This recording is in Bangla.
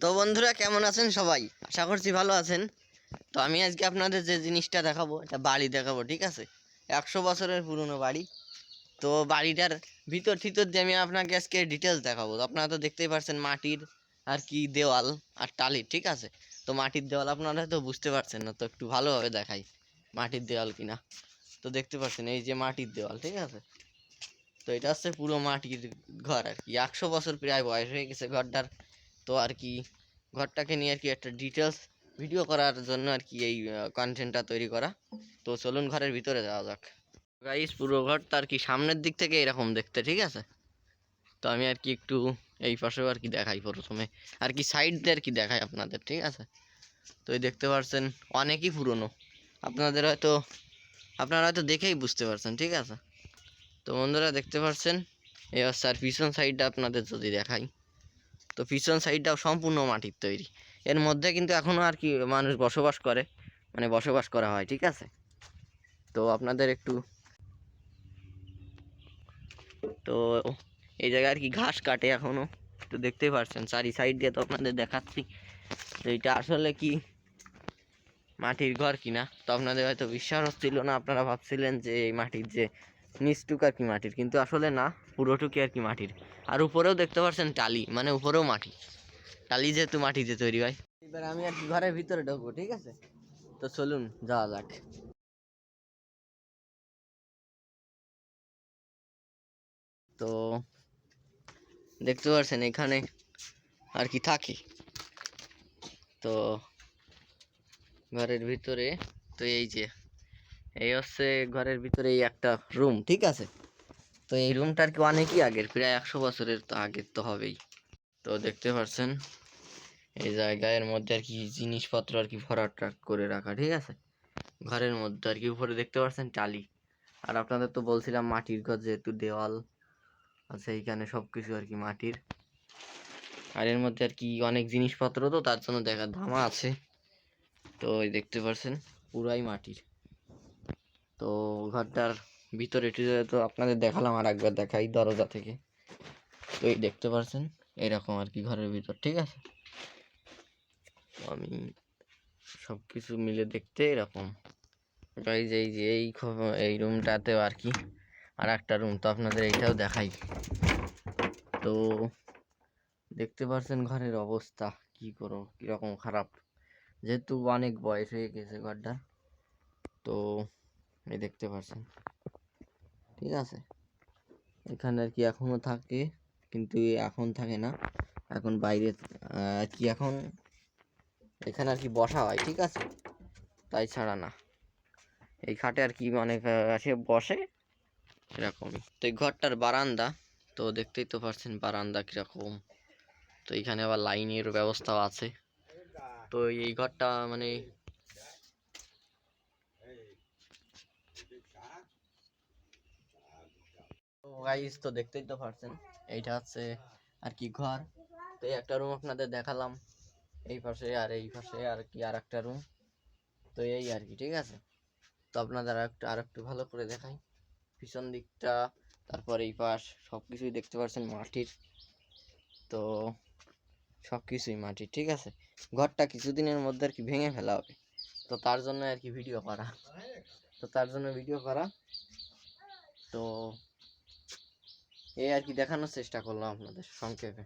তো বন্ধুরা, কেমন আছেন সবাই? আশা করছি ভালো আছেন। তো আমি আজকে আপনাদের যে জিনিসটা দেখাবো, এটা বাড়ি দেখাবো, ঠিক আছে? একশো বছরের পুরনো বাড়ি। তো বাড়িটার ভিতর ঠিতর দিয়ে আমি আপনাকে আজকে ডিটেলস দেখাবো। আপনারা তো দেখতেই পারছেন মাটির আর কি দেওয়াল আর টালির ঠিক আছে? তো মাটির দেওয়াল আপনারা তো বুঝতে পারছেন না, তো একটু ভালোভাবে দেখাই মাটির দেওয়াল কিনা। তো দেখতে পাচ্ছেন, এই যে মাটির দেওয়াল, ঠিক আছে? তো এটা হচ্ছে পুরো মাটির ঘর আর কি। একশো বছর প্রায় বয়স হয়ে গেছে ঘরটার। তো আর কি ঘরটাকে নিয়ে আর কি একটা ডিটেলস ভিডিও করার জন্য আর কি এই কন্টেন্টটা তৈরি করা। তো চলুন ঘরের ভিতরে যাওয়া যাক। গাইস পুরো ঘরটা আর কি সামনের দিক থেকে এরকম দেখতে, ঠিক আছে? তো আমি আর কি একটু এই পাশেও আর কি দেখাই প্রথমে। আর কি সাইড দিয়ে আর কি দেখাই আপনাদের, ঠিক আছে? তো এই দেখতে পাচ্ছেন অনেকই পুরনো। আপনাদের হয়তো, আপনারা হয়তো দেখেই বুঝতে পারছেন, ঠিক আছে? তো বন্ধুরা দেখতে পাচ্ছেন এবার আর পিছন সাইডটা আপনাদের যদি দেখাই। তো পিছন সাইডটাও সম্পূর্ণ মাটির তৈরি। এর মধ্যে কিন্তু এখনও আর কি মানুষ বসবাস করে মানে বসবাস করা হয়, ঠিক আছে? তো আপনাদের একটু তো এই জায়গায় আর কি ঘাস কাটে এখনও তো দেখতেই পারছেন, চারি সাইড দিয়ে তো আপনাদের দেখাচ্ছি তো এটা আসলে কি মাটির ঘর কিনা। তো আপনাদের হয়তো বিশ্বাস হচ্ছিল না, আপনারা ভাবছিলেন যে এই মাটির যে নিচটুক আর কি মাটির, কিন্তু আসলে না, পুরোটুকি আর কি মাটির। আর উপরেও দেখতে পাচ্ছেন টালি মানে উপরেও মাটি। টালি যেহেতু মাটিতে তৈরি হয়। এবার আমি আর ঘরের ভিতরে ঢুকবো, ঠিক আছে? তো চলুন, যাওয়া যাক। তো দেখতে পাচ্ছেন এখানে আর কি থাকি। তো ঘরের ভিতরে, তো এই যে এই হচ্ছে ঘরের ভিতরে এই একটা রুম ঠিক আছে? তো এই রুমটা আর কি অনেকই আগের, প্রায় একশো বছরের তো আগের তো হবেই। তো দেখতে পাচ্ছেন এই জায়গার মধ্যে আর কি জিনিসপত্র আর কি ভরাট করে রাখা, ঠিক আছে? ঘরের মধ্যে আর কি উপরে দেখতে পাচ্ছেন টালি। আর আপনাদের তো বলছিলাম মাটির ঘর যেহেতু দেওয়াল আছে, এইখানে সব কিছু আর কি মাটির। আর এর মধ্যে আর কি অনেক জিনিসপত্র তো, তার জন্য দেখা ধামা আছে। তো দেখতে পাচ্ছেন পুরাই মাটির। তো ঘরটার ভিতরে টিতরে তো আপনাদের দেখালাম আর একবার দেখাই দরজা থেকে। তো এই দেখতে পাচ্ছেন এরকম আর কি ঘরের ভিতর, ঠিক আছে? আমি সব কিছু মিলে দেখতে এরকম। এই যে এই যে এই এই রুমটাতেও আর কি, আর একটা রুম তো আপনাদের এইটাও দেখাই। তো দেখতে পাচ্ছেন ঘরের অবস্থা, কি করো কীরকম খারাপ। যেহেতু অনেক বয়স হয়ে গেছে ঘরটা, তো এই দেখতে পাচ্ছেন ঠিক আছে। এখানে আর কি এখনও থাকে, কিন্তু এখন থাকে না। এখন বাইরে কি এখন? এখানে আর কি বসা হয়, ঠিক আছে? তাই ছাড়া না। এই খাটে আর কি মানে আসে বসে এরকমই। তো এই ঘরটার বারান্দা, তো দেখতেই তো পারছেন বারান্দা কীরকম। তো এখানে আবার লাইনের ব্যবস্থাও আছে। তো এই ঘরটা মানে তো দেখতেই তো পারছেন, এইটা আর কি ঘর। তো এই একটা রুম আপনাদের দেখালাম, এই পাশে আর এই পাশে আর কি আর একটা রুম তো এই আর কি, ঠিক আছে? তো আপনাদের আর একটু আর একটু ভালো করে দেখাই। পিছন দিকটা, তারপর এই পাশ সব কিছুই দেখতে পাচ্ছেন মাটির। তো সব কিছুই মাটির, ঠিক আছে? ঘরটা কিছুদিনের মধ্যে আর কি ভেঙে ফেলা হবে। তো তার জন্য আর কি ভিডিও করা। তো তার জন্য ভিডিও করা। তো এই আর কি দেখানোর চেষ্টা করলাম আপনাদের সংক্ষেপে।